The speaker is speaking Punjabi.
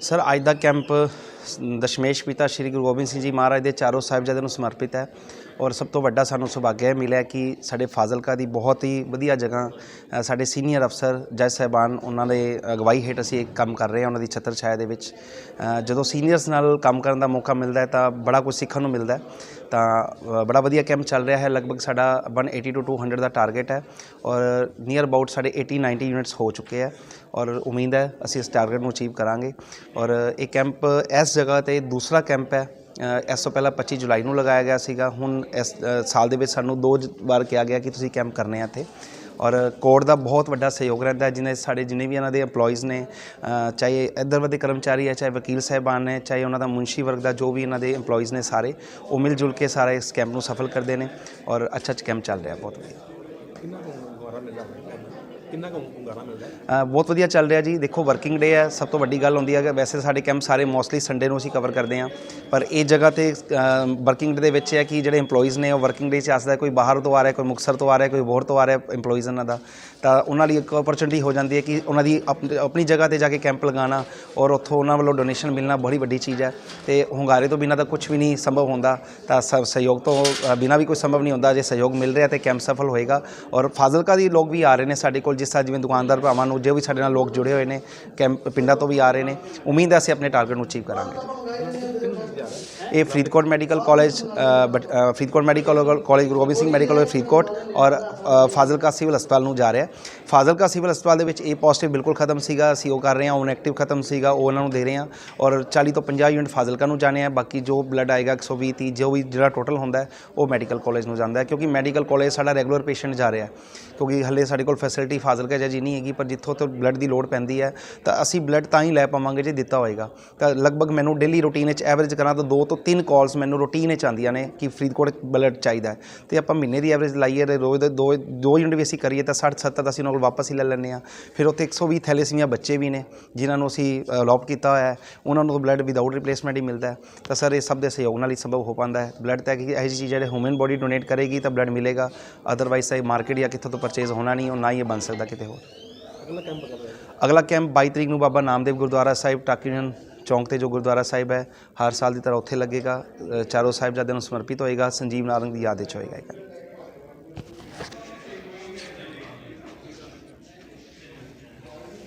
ਸਰ, ਅੱਜ ਦਾ ਕੈਂਪ ਦਸ਼ਮੇਸ਼ ਪਿਤਾ ਸ੍ਰੀ ਗੁਰੂ ਗੋਬਿੰਦ ਸਿੰਘ ਜੀ ਮਹਾਰਾਜ ਦੇ ਚਾਰੋਂ ਸਾਹਿਬਜ਼ਾਦਿਆਂ ਨੂੰ ਸਮਰਪਿਤ ਹੈ ਔਰ ਸਭ ਤੋਂ ਵੱਡਾ ਸਾਨੂੰ ਸੁਭਾਗਿਆ ਇਹ ਮਿਲਿਆ ਕਿ ਸਾਡੇ ਫਾਜ਼ਿਲਕਾ ਦੀ ਬਹੁਤ ਹੀ ਵਧੀਆ ਜਗ੍ਹਾ ਸਾਡੇ ਸੀਨੀਅਰ ਅਫਸਰ ਜੱਜ ਸਾਹਿਬਾਨ ਉਹਨਾਂ ਦੇ ਅਗਵਾਈ ਹੇਠ ਅਸੀਂ ਇੱਕ ਕੰਮ ਕਰ ਰਹੇ ਹਾਂ ਉਹਨਾਂ ਦੀ ਛਤਰ ਛਾਇਆ ਦੇ ਵਿੱਚ। ਜਦੋਂ ਸੀਨੀਅਰਸ ਨਾਲ ਕੰਮ ਕਰਨ ਦਾ ਮੌਕਾ ਮਿਲਦਾ ਹੈ ਤਾਂ ਬੜਾ ਕੁਝ ਸਿੱਖਣ ਨੂੰ ਮਿਲਦਾ ਹੈ। ਤਾਂ ਬੜਾ ਵਧੀਆ ਕੈਂਪ ਚੱਲ ਰਿਹਾ ਹੈ, ਲਗਭਗ ਸਾਡਾ 180 ਟੂ 200 ਦਾ ਟਾਰਗੇਟ ਹੈ ਔਰ ਨੀਅਰ ਅਬਾਊਟ ਸਾਡੇ 80 90 ਯੂਨਿਟਸ ਹੋ ਚੁੱਕੇ ਹੈ ਔਰ ਉਮੀਦ ਹੈ ਅਸੀਂ ਇਸ ਟਾਰਗੇਟ ਨੂੰ ਅਚੀਵ ਕਰਾਂਗੇ। ਔਰ ਇਹ ਕੈਂਪ ਇਸ ਜਗ੍ਹਾ ਤੇ ਦੂਸਰਾ ਕੈਂਪ ਹੈ। ਇਸ ਤੋਂ ਪਹਿਲਾਂ 25 ਜੁਲਾਈ ਨੂੰ ਲਗਾਇਆ ਗਿਆ ਸੀਗਾ। ਹੁਣ ਇਸ ਸਾਲ ਦੇ ਵਿੱਚ ਸਾਨੂੰ ਦੋ ਜ- ਵਾਰ ਕਿਹਾ ਗਿਆ ਕਿ ਤੁਸੀਂ ਕੈਂਪ ਕਰਨੇ ਆ ਇੱਥੇ। ਔਰ ਕੋਰਟ ਦਾ ਬਹੁਤ ਵੱਡਾ ਸਹਿਯੋਗ ਰਹਿੰਦਾ ਹੈ। ਜਿਨੇ ਸਾਡੇ ਜਿੰਨੇ ਵੀ ਇਹਨਾਂ ਦੇ EMPLOYEES ਨੇ ਚਾਹੇ ਇੱਧਰ ਦੇ ਕਰਮਚਾਰੀ ਹੈ, ਚਾਹੇ ਵਕੀਲ ਸਾਹਿਬਾਨ ਨੇ, ਚਾਹੇ ਉਹਨਾਂ ਦਾ ਮੁਨਸ਼ੀ ਵਰਗ ਦਾ ਜੋ ਵੀ ਇਹਨਾਂ ਦੇ EMPLOYEES ਨੇ ਸਾਰੇ, ਉਹ ਮਿਲ ਜੁਲ ਕੇ ਸਾਰੇ ਇਸ ਕੈਂਪ ਨੂੰ ਸਫਲ ਕਰਦੇ ਨੇ। ਔਰ ਅੱਛਾ ਅੱਛਾ ਕੈਂਪ ਚੱਲ ਰਿਹਾ, ਬਹੁਤ ਵਧੀਆ ਕਿੰਨਾ ਕੁ ਹੁੰਗਾਰਾ ਮਿਲਦਾ ਹੈ ਕਿੰਨਾ ਕੁ ਹੁੰਗਾਰਾ ਮਿਲਦਾ ਬਹੁਤ ਵਧੀਆ ਚੱਲ ਰਿਹਾ ਜੀ। ਦੇਖੋ ਵਰਕਿੰਗ ਡੇ ਹੈ, ਸਭ ਤੋਂ ਵੱਡੀ ਗੱਲ ਹੁੰਦੀ ਹੈ ਕਿ ਵੈਸੇ ਸਾਡੇ ਕੈਂਪ ਸਾਰੇ ਮੋਸਟਲੀ ਸੰਡੇ ਨੂੰ ਅਸੀਂ ਕਵਰ ਕਰਦੇ ਹਾਂ। ਪਰ ਇਹ ਜਗ੍ਹਾ ਤੇ ਵਰਕਿੰਗ ਡੇ ਦੇ ਵਿੱਚ ਹੈ ਕਿ ਜਿਹੜੇ EMPLOYEES ਨੇ, ਉਹ ਵਰਕਿੰਗ ਡੇ 'ਚ ਆਸਦਾ ਕੋਈ ਬਾਹਰ ਤੋਂ ਆ ਰਿਹਾ, ਕੋਈ ਮੁਕਤਸਰ ਤੋਂ ਆ ਰਿਹਾ, ਕੋਈ ਹੋਰ ਤੋਂ ਆ ਰਿਹਾ EMPLOYEES ਉਹਨਾਂ ਦਾ, ਤਾਂ ਉਹਨਾਂ ਲਈ ਇੱਕ ਓਪਰਚੁਨਿਟੀ ਹੋ ਜਾਂਦੀ ਹੈ ਕਿ ਉਹਨਾਂ ਦੀ ਆਪਣੀ ਜਗ੍ਹਾ ਤੇ ਜਾ ਕੇ ਕੈਂਪ ਲਗਾਉਣਾ ਔਰ ਉੱਥੋਂ ਉਹਨਾਂ ਵੱਲੋਂ ਡੋਨੇਸ਼ਨ ਮਿਲਣਾ ਬੜੀ ਵੱਡੀ ਚੀਜ਼ ਹੈ। ਤੇ ਹੁੰਗਾਰੇ ਤੋਂ ਬਿਨਾਂ ਤਾਂ ਕੁਝ ਵੀ ਨਹੀਂ ਸੰਭਵ ਹੁੰਦਾ, ਤਾਂ ਸਹਿਯੋਗ ਤੋਂ ਬਿਨਾਂ ਵੀ ਕੋਈ ਸੰਭਵ ਨਹੀਂ ਹੁੰਦਾ। ਜੇ ਸਹਿਯੋਗ ਮਿਲ ਰਿਹਾ ਤੇ ਕੈਂਪ ਸਫਲ ਹੋਏਗਾ ਔਰ ਫਾਜ਼ਿਲਕਾ ਦੀ ਲੋਕ ਵੀ ਆ ਰਹੇ ਨੇ ਸਾਡੇ ਕੋਲ ਜਿਸ ਤਰ੍ਹਾਂ ਜਿਵੇਂ ਦੁਕਾਨਦਾਰ ਭਰਾਵਾਂ ਨੂੰ ਜੋ ਵੀ ਸਾਡੇ ਨਾਲ ਲੋਕ ਜੁੜੇ ਹੋਏ ਨੇ ਕੈਂਪ ਪਿੰਡਾਂ ਤੋਂ ਵੀ ਆ ਰਹੇ ਨੇ, ਉਮੀਦ ਹੈ ਅਸੀਂ ਆਪਣੇ ਟਾਰਗੇਟ ਨੂੰ ਅਚੀਵ ਕਰਾਂਗੇ। ਇਹ Faridkot medical college but Faridkot medical college Guru Gobind Singh medical college Faridkot ਔਰ ਫਾਜ਼ਿਲਕਾ ਸਿਵਲ ਹਸਪਤਾਲ ਨੂੰ ਜਾ ਰਿਹਾ ਫਾਜ਼ਿਲਕਾ ਸਿਵਲ ਹਸਪਤਾਲ ਦੇ ਵਿੱਚ ਇਹ ਪੋਜ਼ਿਟਿਵ ਬਿਲਕੁਲ ਖਤਮ ਸੀਗਾ, ਅਸੀਂ ਉਹ ਕਰ ਰਹੇ ਹਾਂ, ਉਹ ਨੈਗੇਟਿਵ ਖਤਮ ਸੀਗਾ, ਉਹ ਉਹਨਾਂ ਨੂੰ ਦੇ ਰਹੇ ਹਾਂ ਔਰ 40 ਤੋਂ 50 ਯੂਨਿਟ ਫਾਜ਼ਿਲਕਾ ਨੂੰ ਜਾਣੇ ਆ, ਬਾਕੀ ਜੋ ਬਲੱਡ ਆਏਗਾ 120 30 ਜੋ ਵੀ ਜਿਹੜਾ ਟੋਟਲ ਹੁੰਦਾ ਉਹ ਮੈਡੀਕਲ ਕਾਲਜ ਨੂੰ ਜਾਂਦਾ ਕਿਉਂਕਿ ਮੈਡੀਕਲ ਕਾਲਜ ਸਾਡਾ ਰੈਗੂਲਰ ਪੇਸ਼ੈਂਟ ਜਾ ਰਿਹਾ ਕਿਉਂਕਿ ਹੱਲੇ ਸਾਡੇ ਕੋਲ ਫੈਸਿਲਿਟੀ ਫਾਜ਼ਿਲਕਾ ਜਿਹੀ ਨਹੀਂ ਹੈਗੀ, ਪਰ ਜਿੱਥੋਂ ਤੋਂ ਬਲੱਡ ਦੀ ਲੋੜ ਪੈਂਦੀ ਹੈ, ਤਾਂ ਅਸੀਂ ਬਲੱਡ ਤਾਂ ਹੀ ਲੈ ਪਾਵਾਂਗੇ ਜੇ ਦਿੱਤਾ ਹੋਏਗਾ। ਤਾਂ ਲਗਭਗ ਮੈਨੂੰ ਡੇਲੀ ਰੂਟੀਨ ਵਿੱਚ ਐਵਰੇਜ ਕਰਾਂ ਤਾਂ ਦੋ ਤੋਂ ਤਿੰਨ ਕਾਲਸ ਮੈਨੂੰ ਰੂਟੀਨ ਵਿੱਚ ਆਉਂਦੀਆਂ ਨੇ ਕਿ ਫਰੀਦਕੋਟ ਬਲੱਡ ਚਾਹੀਦਾ ਤੇ ਆਪਾਂ ਮਹੀਨੇ ਦੀ ਐਵਰੇਜ ਲਾਈਏ ਤੇ ਰੋਜ਼ ਦੇ ਦੋ ਦੋ ਯੂਨਿਟ ਵੀ ਅਸੀਂ ਕਰੀਏ ਤਾਂ 60 70 ਤਾਂ ਅਸੀਂ ਉਹਨਾਂ ਕੋਲ ਵਾਪਸ ਹੀ ਲੈ ਲੈਂਦੇ ਆ ਫਿਰ ਉੱਥੇ 120 ਥੈਲੇਸੀਮੀਆ ਬੱਚੇ ਵੀ ਨੇ ਜਿਨ੍ਹਾਂ ਨੂੰ ਅਸੀਂ ਅਲੋਪ ਕੀਤਾ ਹੋਇਆ ਹੈ। ਉਹਨਾਂ ਨੂੰ ਬਲੱਡ ਵਿਦਆਊਟ ਰਿਪਲੇਸਮੈਂਟ ਹੀ ਮਿਲਦਾ ਤਾਂ ਸਰ ਇਹ ਸਭ ਦੇ ਸਹਿਯੋਗ ਨਾਲ ਹੀ ਸੰਭਵ ਹੋ ਪਾਉਂਦਾ ਹੈ। ਬਲੱਡ ਤਾਂ ਕਿ ਇਹੋ ਜਿਹੀ ਚੀਜ਼ ਜਿਹੜੇ ਹਿਊਮਨ ਬੋਡੀ ਡੋਨੇਟ ਕਰੇਗੀ ਤਾਂ ਬਲੱਡ ਮਿਲੇਗਾ। ਅਦਰਵਾਈਜ਼ ਇਹ ਮਾਰਕੀਟ ਜਾਂ ਕਿੱਥੋਂ ਤੋਂ ਪਰਚੇਜ਼ ਹੋਣਾ ਨਹੀਂ ਉਹ ਨਾ ਹੀ ਇਹ ਬਣ ਸਕਦਾ ਕਿਤੇ ਹੋਰ। ਅਗਲਾ ਕੈਂਪ ਅਗਲਾ ਕੈਂਪ 22 ਤਰੀਕ ਨੂੰ ਬਾਬਾ ਨਾਮਦੇਵ ਗੁਰਦੁਆਰਾ ਸਾਹਿਬ ਟਾਕੀਨ ਚੌਂਕ ਤੇ ਜੋ ਗੁਰਦੁਆਰਾ ਸਾਹਿਬ ਹੈ ਹਰ ਸਾਲ ਦੀ ਤਰ੍ਹਾਂ ਉੱਥੇ ਲੱਗੇਗਾ। ਅ, ਚਾਰੋਂ ਸਾਹਿਬਜ਼ਾਦਿਆਂ ਨੂੰ ਸਮਰਪਿਤ ਹੋਏਗਾ। ਸੰਜੀਵ ਨਾਰੰਗ ਦੀ ਯਾਦ ਵਿੱਚ ਹੋਏਗਾ ਇਹ ਕੈਂਪ